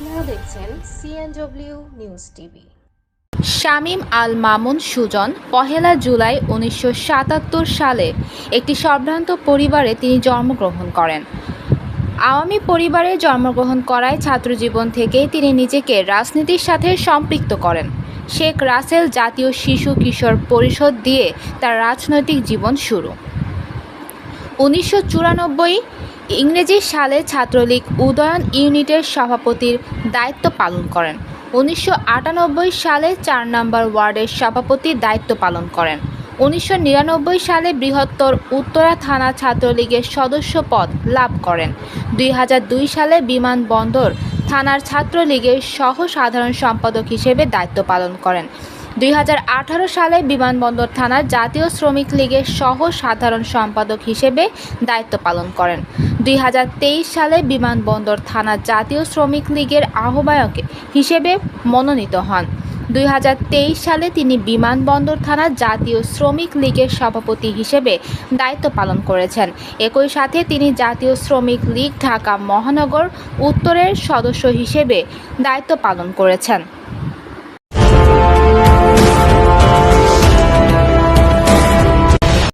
দেখছেন CNW news TV Shamim Al Mamun Sujon পহেলা জুলাই উনিশশো সাতাত্তর সালে একটি সম্ভ্রান্ত পরিবারে তিনি জন্মগ্রহণ করেন। আওয়ামী পরিবারে জন্মগ্রহণ করায় ছাত্রজীবন থেকেই তিনি নিজেকে রাজনীতির সাথে সম্পৃক্ত করেন। শেখ রাসেল জাতীয় শিশু কিশোর পরিষদ দিয়ে তার রাজনৈতিক জীবন শুরু। উনিশশো চুরানব্বই ইংরেজি সালে ছাত্রলীগ উদয়ন ইউনিটের সভাপতির দায়িত্ব পালন করেন। উনিশশো আটানব্বই সালে চার নম্বর ওয়ার্ডের সভাপতির দায়িত্ব পালন করেন। উনিশশো নিরানব্বই সালে বৃহত্তর উত্তরা থানা ছাত্রলীগের সদস্য পদ লাভ করেন। দুই সালে বিমানবন্দর থানার ছাত্রলীগের সহ সাধারণ সম্পাদক হিসেবে দায়িত্ব পালন করেন। দুই হাজার আঠারো সালে বিমানবন্দর থানার জাতীয় শ্রমিক লীগের সহ সাধারণ সম্পাদক হিসেবে দায়িত্ব পালন করেন। দুই হাজার তেইশ সালে বিমানবন্দর থানা জাতীয় শ্রমিক লীগের আহ্বায়ক হিসেবে মনোনীত হন। দুই হাজার তেইশ সালে তিনি বিমানবন্দর থানা জাতীয় শ্রমিক লীগের সভাপতি হিসেবে দায়িত্ব পালন করেছেন। একই সাথে তিনি জাতীয় শ্রমিক লীগ ঢাকা মহানগর উত্তরের সদস্য হিসেবে দায়িত্ব পালন করেছেন।